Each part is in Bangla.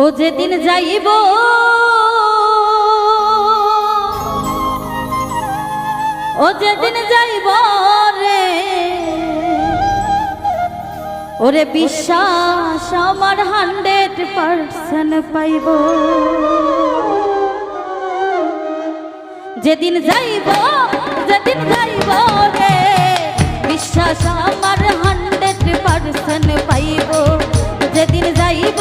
ও যেদিন যাইব, ও যেদিন যাইব রে, ওরে বিশ্বাস আমার হান্ড্রেড পার্সেন্ট পাইব। যেদিন যাইব যেদিন যাইব রে, বিশ্বাস আমার হান্ড্রেড পার্সেন্ট পাইব। যেদিন যাইব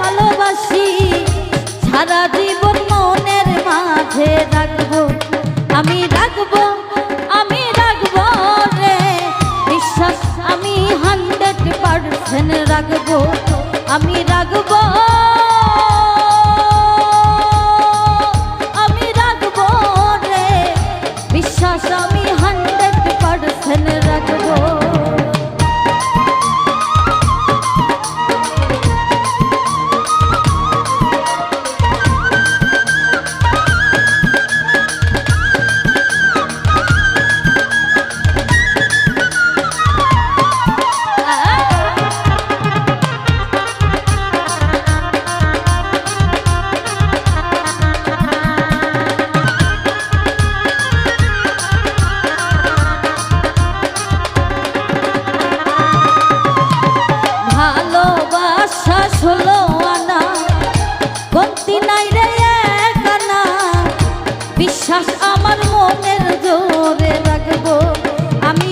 ভালোবাসি। সারা জীবন মনের মাঝে রাখব। আমি রাখব আমি রাখব রে। বিশ্বাস আমি হান্ড্রেড পার্সেন্ট রাখব। আমি রাখব আমি রাখব রে। বিশ্বাস আমি হান্ড্রেড পার্সেন্ট কমতি নাই রে একনা বিশ্বাস আমার মনের জোরে রাখব। আমি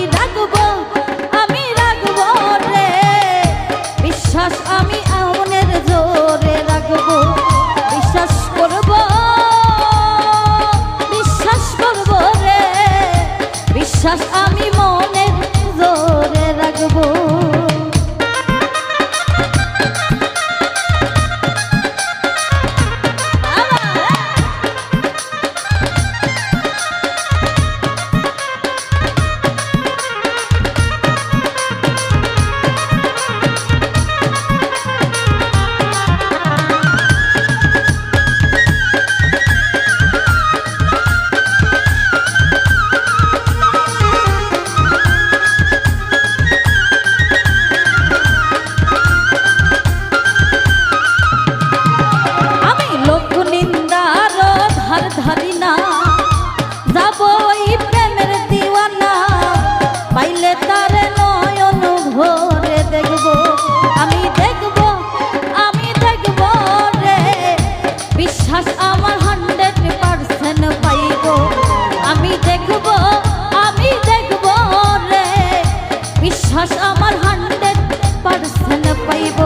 বিশ্বাস আমার হান্ড্রেড পার্সেন্ট পাইব।